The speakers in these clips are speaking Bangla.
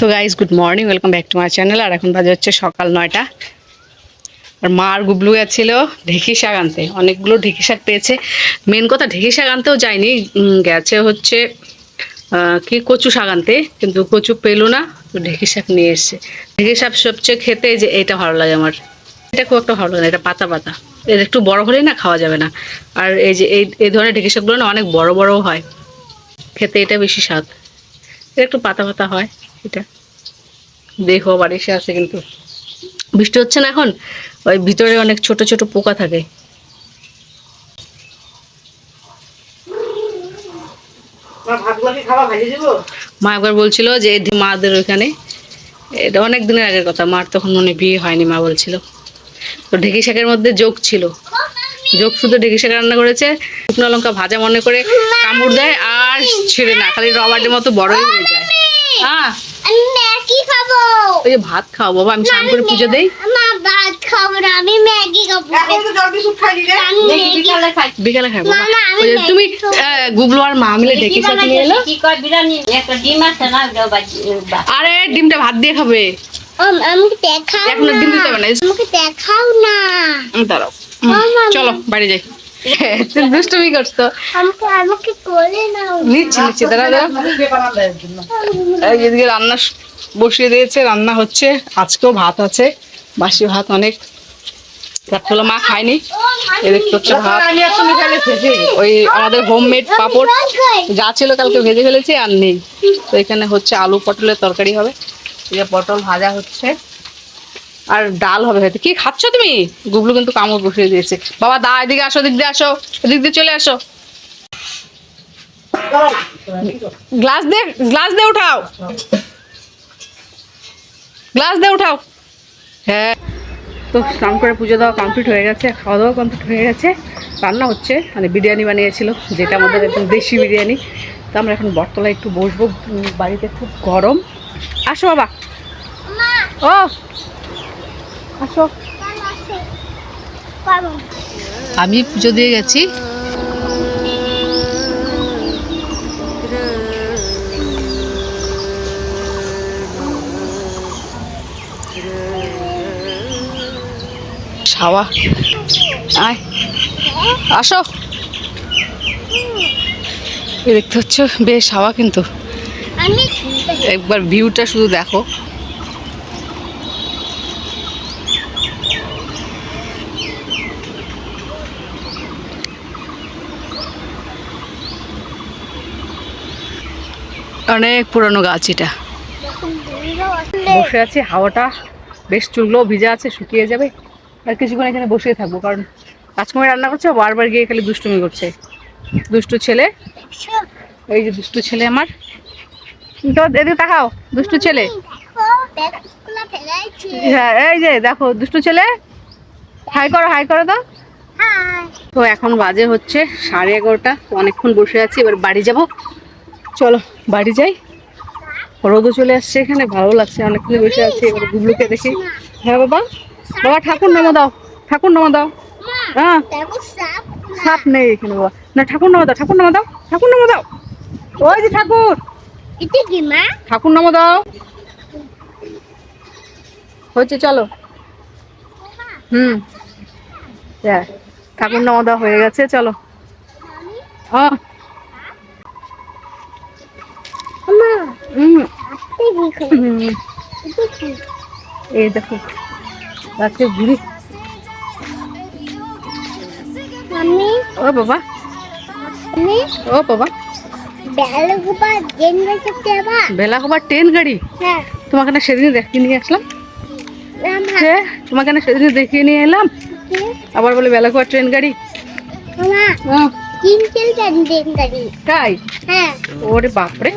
তো guys good morning welcome back to my channel আর এখন বাজে হচ্ছে সকাল নয়টা। আর মা আর গুবলু গেছিল ঢেঁকি শাক আনতে। অনেকগুলো ঢেঁকি শাক পেয়েছে। মেন কথা, ঢেঁকি শাক আনতেও যায়নি। গেছে হচ্ছে কি কচু শাক আনতে। কিন্তু কচু পেল না ঢেঁকি শাক নিয়ে এসছে। ঢেঁকি শাক সবচেয়ে খেতে যে এটা ভালো লাগে আমার। এটা খুব একটা ভালো লাগে এটা পাতা পাতা। এটা একটু বড় হলেই না খাওয়া যাবে না। আর এই যে এই এই ধরনের ঢেঁকি শাকগুলো না অনেক বড় বড়ও হয়। খেতে এটা বেশি স্বাদ। এটা একটু পাতা পাতা হয়। এটা। দেখো বাড়ি এসে আছে কিন্তু। বৃষ্টি হচ্ছে না এখন? ওই ভিতরে অনেক ছোট ছোট পোকা থাকে। মা একবার বলছিল যে এই মাদের ওইখানে। এটা অনেক দিনের আগের কথা মার তখন মনে বিয়ে হয়নি মা বলছিল। তো ঢেঁকি শাকের মধ্যে যোগ ছিল। যোগ শুধু ঢেকি শাক রান্না করেছে শুকনো লঙ্কা ভাজা মনে করে কামড় দেয় আর ছিঁড়ে না খালি রবারের মতো বড়ই হয়ে যায়। হ্যাঁ। আমি ম্যাগি খাব। ওই ভাত খাও বাবা আমি স্নান করে পুজো দেই। আমার ভাত খাব না আমি ম্যাগি খাব। আমি ম্যাগি বিকালে খাব মামা, আমি ওই যে তুমি ম্যাগি খাব। আহ, গুবলু আর মা মিলে ডেকে সাথে নিয়ে এলো। কি কয় বিরিয়ানি? একটা ডিম আছে না দাও বাজি- আরে ডিমটা ভাত দিয়ে খাবে। আম- আমাকে দেখাও এখন না ডিম দিতে হবে না আমাকে দেখাও না। দাঁড়াও। চলো বাড়ি যাই। তুমি দুষ্টুমি করছ। নিচ্ছি নিচ্ছি দাঁড়া এদিকে রান্না বসিয়ে দিয়েছে রান্না হচ্ছে। আজকেও ভাত আছে বাসি ভাত অনেক। রাত্রেবেলা মা খায়নি। এ হচ্ছে ভাত। ওই আমাদের হোমমেড পাপড়। যা ছিল কালকে ভেজে ফেলেছি আর নেই। তো এখানে হচ্ছে আলু পটলের তরকারি হবে। পটল ভাজা হচ্ছে। আর ডাল হবে হয়তো। কি খাচ্ছ তুমি? গুবলু কিন্তু কামড় বসিয়ে দিয়েছে। বাবা, দা, এদিকে আসো এদিক দিয়ে আসো এদিক দিয়ে চলে আসো। গ্লাস দে গ্লাস দে উঠাও। গ্লাস দে উঠাও। হ্যাঁ। তো স্নান করে পুজো দেওয়া কমপ্লিট হয়ে গেছে, খাওয়া দাওয়া কমপ্লিট হয়ে গেছে। রান্না হচ্ছে মানে বিরিয়ানি বানিয়েছিল, যেটা আমাদের একদম দেশি বিরিয়ানি। তো আমরা এখন বটতলায় একটু বসবো। বাড়িতে খুব গরম। আসো বাবা। ও আসো। আমি পুজো দিয়ে গেছি। ছাওয়া আয়। আসো। দেখতে হচ্ছে বেশ হাওয়া কিন্তু। একবার ভিউটা শুধু দেখো। অনেক পুরনো গাছ এটা। বসে আছি হাওয়াটা বেশ চুলগুলো ভিজা আছে শুকিয়ে যাবে। আর কিছুক্ষণ এখানে বসে থাকব কারণ কাজকর্মে রান্না করছে বারবার গিয়ে খালি দুষ্টুমি করছে। দুষ্টু ছেলে এই যে দুষ্টু ছেলে আমার। তো এদিকে তাকাও দুষ্টু ছেলে। হ্যাঁ এই যে দেখো দুষ্টু ছেলে। হাই করো হাই করো তো। তো এখন বাজে হচ্ছে সাড়ে এগারোটা তো অনেকক্ষণ বসে আছি এবার বাড়ি যাব। চলো বাড়ি যাই। রোদও চলে আসছে এখানে ভালো লাগছে অনেকক্ষণ বসে আছে এবার গুবলুকে দেখি। হ্যাঁ বাবা বাবা ঠাকুর নামা দাও ঠাকুর নামা দাও। হ্যাঁ। সাপ নেই। এখানে বাবা। না ঠাকুর নামা দাও ঠাকুর নামা দাও ঠাকুর নামা দাও। ওই যে ঠাকুর। ঠাকুর নামা দাও। হচ্ছে চলো। হুম। হ্যাঁ ঠাকুর নামা দাও হয়ে গেছে চলো। হ্যাঁ মা হুম এটা কি করে? হুম। এটা কি এই দেখো গাছের আমি ও বাবা। আমি ও বাবা। ট্রেন গাড়ি? হ্যাঁ। তোমাকে না সেদিন দেখিয়ে নিয়ে আসলাম? হ্যাঁ তোমাকে না সেদিন দেখিয়ে নিয়ে এলাম? আবার বলে বেলা ট্রেন গাড়ি। গাড়ি। তাই? হ্যাঁ। ওরে বাপরে।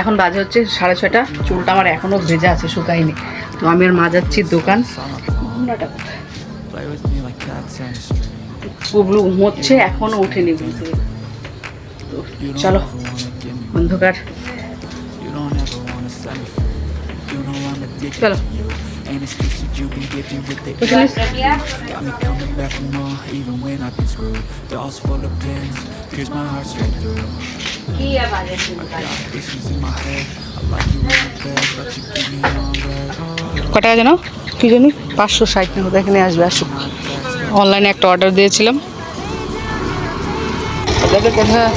এখন বাজে হচ্ছে সাড়ে ছটা চুলটা আমার এখনও ভেজা আছে, শুকায়নি। তো আমি আর মা যাচ্ছি দোকান? পুবলু ঘুমোচ্ছে, এখনও ওঠেনি থেকে তো চলো। অন্ধকার চলো বুঝে নিস? Got me coming back for more, even when I've been screwed. Dolls full of pins, pierce my heart straight through. কি আবার Issues in my head. I like you in the bed, but you keep me on red. ক যেন কি জানি পাঁচশো ষাট না কোথায় এখানে আসবে আসুক অনলাইনে একটা অর্ডার দিয়েছিলাম হ্যাঁ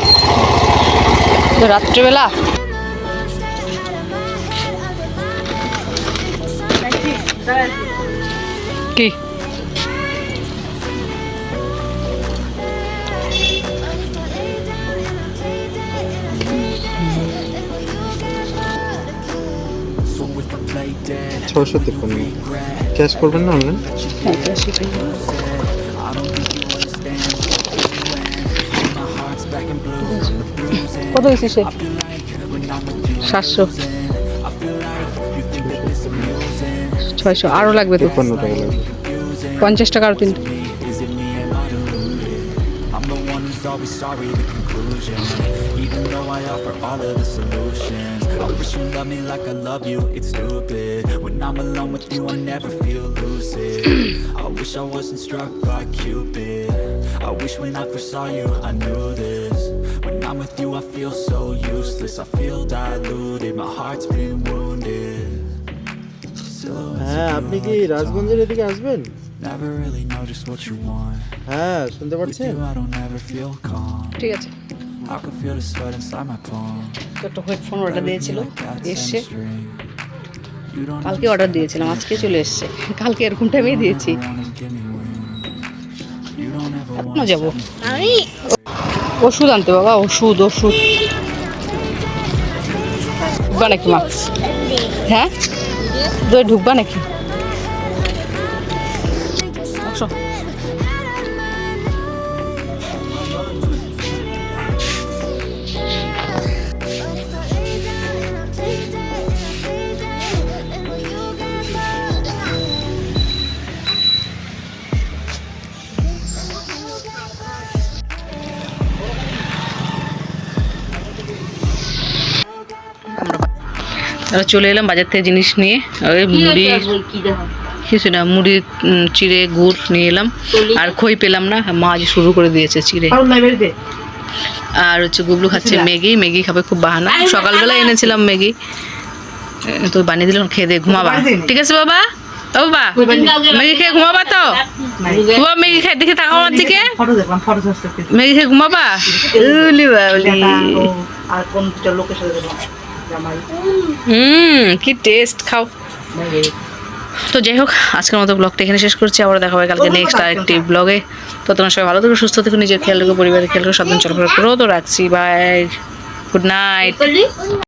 তো রাত্রেবেলা কি? ছশো তিপ্পান্ন ক্যাশ করবেন না অনলাইন হ্যাঁ, কত হয়েছে সাতশো। ছয়শো আরও লাগবে তো তিপ্পান্ন টাকা লাগবে পঞ্চাশ টাকা আরও তিনটে I'm the one who's always sorry, the conclusion. Even though I offer all of the solutions, I wish you loved me like I love you, it's stupid. When I'm alone with you, I never feel lucid. I wish I wasn't struck by Cupid. I wish when I first saw you, I knew this. When I'm with you, I feel so useless. I feel diluted, my heart's been wounded. হ্যাঁ আপনি কি রাজগঞ্জের এদিকে আসবেন Never really know what you want. হ্যাঁ শুনতে With পাচ্ছেন you, I don't ever feel calm. ঠিক আছে I can feel the sweat inside my palm. একটা হেডফোন অর্ডার দিয়েছিল এসছে কালকে অর্ডার দিয়েছিলাম আজকে চলে এসছে কালকে এরকম টাইমেই দিয়েছি এখনও যাব আমি ওষুধ আনতে বাবা ওষুধ ওষুধ ঢুকবা নাকি মা হ্যাঁ দই ঢুকবা নাকি? চলে এলাম বাজার থেকে জিনিস নিয়ে। ওই মুড়ি কিছু না মুড়ি চিড়ে গুড় নিয়ে এলাম। আর খই পেলাম না মা আজ শুরু করে দিয়েছে চিড়ে। আর হচ্ছে গুবলু খাচ্ছে ম্যাগি ম্যাগি খাবে খুব বাহানা। সকালবেলা এনেছিলাম ম্যাগি। তো বানিয়ে দিলাম খেয়ে দিয়ে ঘুমাবা। ঠিক আছে বাবা? ও বাবা ম্যাগি খেয়ে ঘুমাবা তো? বাবা ম্যাগি খাই দেখে তাকাও আমার দিকে। ম্যাগি খেয়ে ঘুমাবা? উলি বাউলি। আর কোন লোকের সাথে হুম কি টেস্ট খাও। তো যাই হোক আজকের মতো ব্লগটা এখানে শেষ করছি। আবার দেখা হবে কালকে নেক্সট আরেকটি ব্লগে তো তোমার সবাই ভালো থেকো সুস্থ থেকো নিজের খেয়াল রেখো পরিবারের খেয়াল রেখো সাবধান চলাফেরা করো। তো রাখছি বাই গুড নাইট